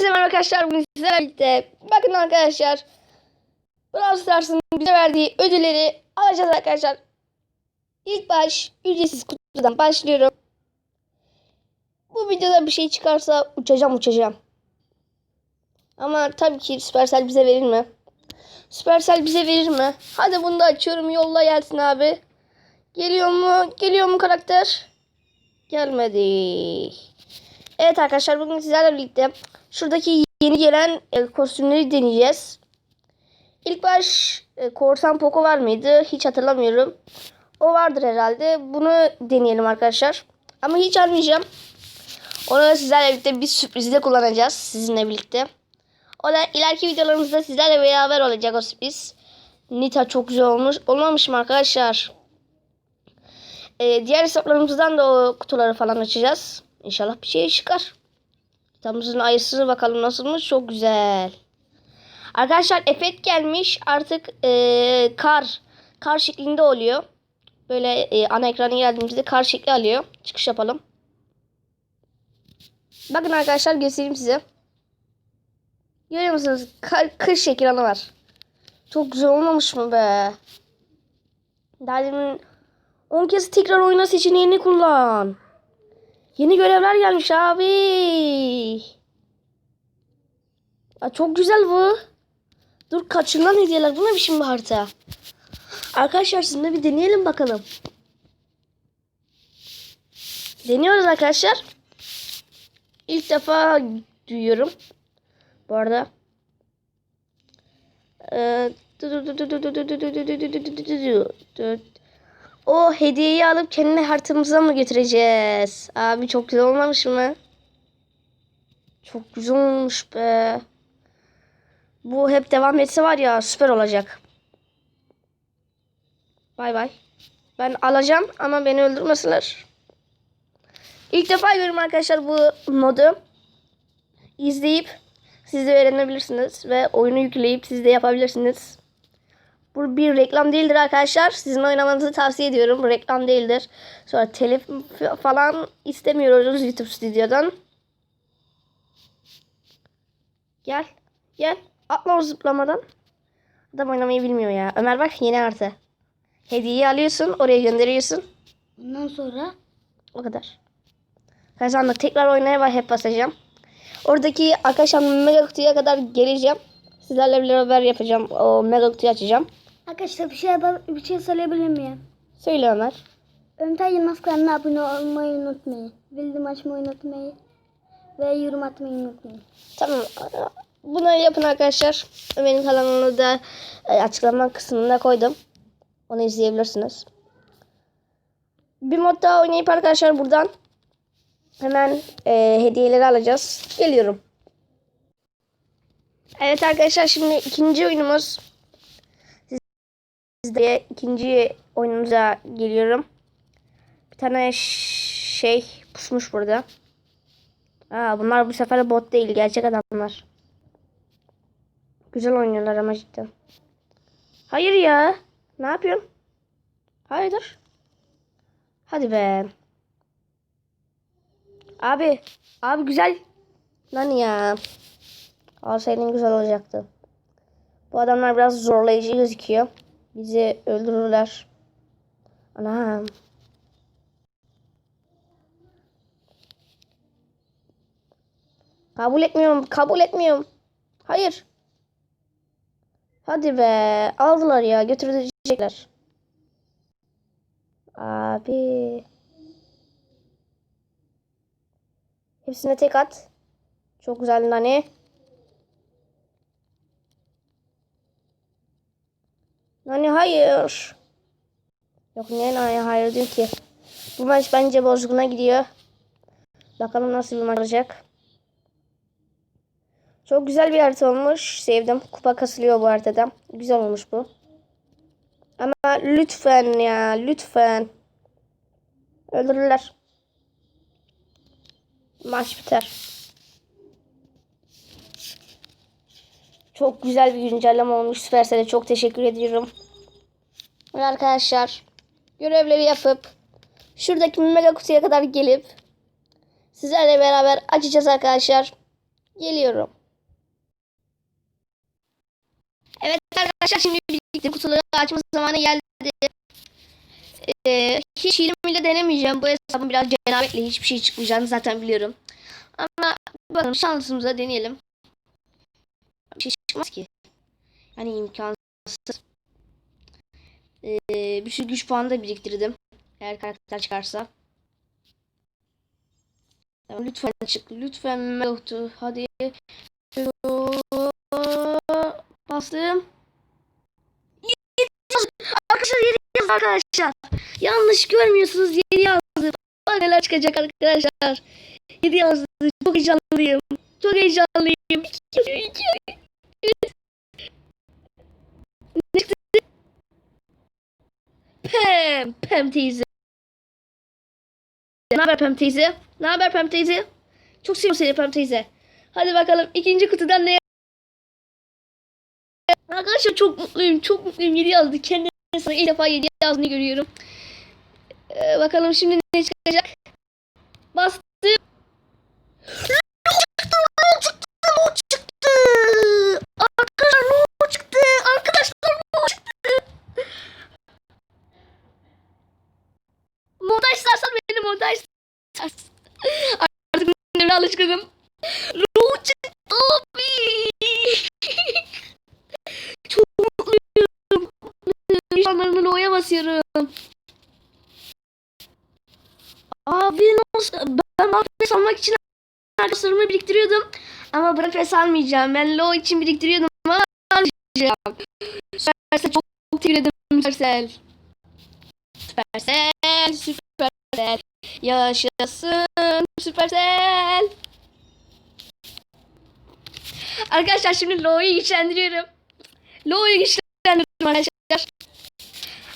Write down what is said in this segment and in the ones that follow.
Hepinize merhaba arkadaşlar. Bugün sizlerle birlikte. Bakın arkadaşlar. Brawl Stars'ın bize verdiği ödülleri alacağız arkadaşlar. İlk baş ücretsiz kutudan başlıyorum. Bu videoda bir şey çıkarsa uçacağım uçacağım. Ama tabii ki Supercell bize verir mi? Supercell bize verir mi? Hadi bunu da açıyorum yolla gelsin abi. Geliyor mu? Geliyor mu karakter? Gelmedi. Evet arkadaşlar bugün sizlerle birlikte şuradaki yeni gelen e, kostümleri deneyeceğiz. İlk baş e, korsan Poco var mıydı? Hiç hatırlamıyorum. O vardır herhalde. Bunu deneyelim arkadaşlar. Ama hiç almayacağım. Onu sizlerle birlikte bir sürprizde kullanacağız. Sizinle birlikte. O da ileriki videolarımızda sizlerle beraber olacak o sürpriz. Nita çok güzel olmuş. Olmamış mı arkadaşlar? Ee, diğer hesaplarımızdan da o kutuları falan açacağız. İnşallah bir şey çıkar. Kitabımızın ayısı bakalım nasılmış. Çok güzel. Arkadaşlar efekt gelmiş. Artık ee, kar. Kar şeklinde oluyor. Böyle ee, ana ekrana geldiğimizde kar şekli alıyor. Çıkış yapalım. Bakın arkadaşlar göstereyim size. Görüyor musunuz? Kar, kış şekli alanı var. Çok güzel olmamış mı be? Daha demin 10 kez tekrar oyna seçeneğini kullan. Yeni görevler gelmiş abi. Aa, çok güzel bu. Dur kaçırılan hediyeler. Bu ne biçim bir harita? Arkadaşlar sizinle bir deneyelim bakalım. Deniyoruz arkadaşlar. İlk defa duyuyorum. Bu arada. Ee, o hediyeyi alıp kendi haritamıza mı götüreceğiz? Abi çok güzel olmamış mı? Çok güzel olmuş be. Bu hep devam etse var ya süper olacak. Bay bay. Ben alacağım ama beni öldürmesinler. İlk defa görüyorum arkadaşlar bu modu. İzleyip siz de öğrenebilirsiniz ve oyunu yükleyip siz de yapabilirsiniz. Bu bir reklam değildir arkadaşlar. Sizin oynamanızı tavsiye ediyorum. Reklam değildir. Sonra telif falan istemiyoruz YouTube stüdyodan. Gel. Gel. Atla o zıplamadan. Adam oynamayı bilmiyor ya. Ömer bak yeni artı. Hediyeyi alıyorsun. Oraya gönderiyorsun. Ondan sonra O kadar. Kazandık. Tekrar oynaya hep basacağım. Oradaki arkadaşlar mega kutuya kadar geleceğim. Sizlerle beraber yapacağım. O mega kutuyu açacağım. arkadaşlar bir şey bir şey söyleyebilir miyim? Söyle Ömer. Ömter Yılmaz kanalına abone olmayı unutmayın. Bildirim açmayı unutmayın. Ve yorum atmayı unutmayın. Tamam. Bunu yapın arkadaşlar. Ömer'in kanalını da e, açıklama kısmına koydum. Onu izleyebilirsiniz. Bir mod daha oynayıp arkadaşlar buradan hemen e, hediyeleri alacağız. Geliyorum. Evet arkadaşlar şimdi ikinci oyunumuz. Sizde ikinci oyunumuza geliyorum. Bir tane şey pusmuş burada. Aa, bunlar bu sefer bot değil. Gerçek adamlar. Güzel oynuyorlar ama cidden. Hayır ya. Ne yapıyorsun? Hayırdır? Hadi be. Abi. Abi güzel. Lan ya. Alsaydın güzel olacaktı. Bu adamlar biraz zorlayıcı gözüküyor. Bizi öldürürler. Anam. Kabul etmiyorum. Kabul etmiyorum. Hayır. Hadi be. Aldılar ya. Götürecekler. Abi. Hepsine tek at. Çok güzel nane. Nane hayır. Yok niye nane hayır diyor ki. Bu maç bence bozguna gidiyor. Bakalım nasıl bir maç olacak. Çok güzel bir harita olmuş. Sevdim. Kupa kasılıyor bu haritada. Güzel olmuş bu. Ama lütfen ya. Lütfen. Öldürürler. Maç biter. Çok güzel bir güncelleme olmuş. Süpersel'e çok teşekkür ediyorum. Ve arkadaşlar görevleri yapıp şuradaki mega kutuya kadar gelip sizlerle beraber açacağız arkadaşlar. Geliyorum. Evet arkadaşlar şimdi birlikte kutuları açma zamanı geldi. Ee, hiç hilemiyle denemeyeceğim. Bu hesabın biraz cenabetle hiçbir şey çıkmayacağını zaten biliyorum. Ama bakalım şansımıza deneyelim. Bir şey çıkmaz ki. Yani imkansız. Ee, bir sürü güç puanı da biriktirdim. Eğer karakter çıkarsa. Lütfen çık. Lütfen yoktu. Hadi. Bastım. Arkadaşlar yeni yazdı arkadaşlar. Yanlış görmüyorsunuz yeni yazdı. Bak neler çıkacak arkadaşlar. Yeni yazdı. Çok heyecanlıyım. Çok heyecanlıyım. İki, iki, iki. Evet. Ne çıktı? Pem. Pem teyze. Ne haber Pem teyze? Ne haber Pem teyze? Çok seviyorum seni Pem teyze. Hadi bakalım ikinci kutudan ne? Arkadaşlar çok mutluyum. Çok mutluyum. 7 yazdı. Kendine sana ilk defa 7 yazdığını görüyorum. Ee, bakalım şimdi ne çıkacak? Bastım. Lo çıktı. Lo çıktı. Arkadaşlar lo çıktı. Arkadaşlar lo çıktı. Montaj sarsan beni montaj sarsın. Artık bunlara alışkınım. Lo çıktı abi. Çok mutluyum. İnsanların lo'ya basıyorum. Abi nasıl? Ben Brawl almak için arkadaşlarımı biriktiriyordum. Ama Brawl almayacağım. Ben lo için biriktiriyordum ama almayacağım. Süpersel çok teşekkür ederim Süpersel. Süpersel, Süpersel. Yaşasın Süpersel. Arkadaşlar şimdi Lo'yu güçlendiriyorum. Lo'yu güçlendiriyorum arkadaşlar.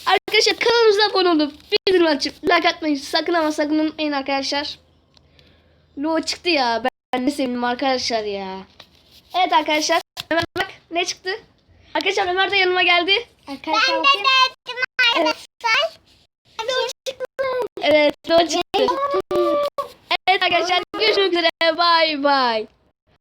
Arkadaşlar kanalımıza abone olup bildirim açıp like atmayı sakın ama sakın unutmayın arkadaşlar. Lo çıktı ya. Ben, de sevindim arkadaşlar ya. Evet arkadaşlar. Ömer bak ne çıktı? Arkadaşlar Ömer de yanıma geldi. Arkadaşlar ben de ettim arkadaşlar. Lo çıktı. Evet Lo çıktı. Evet arkadaşlar görüşmek üzere. Bay bay.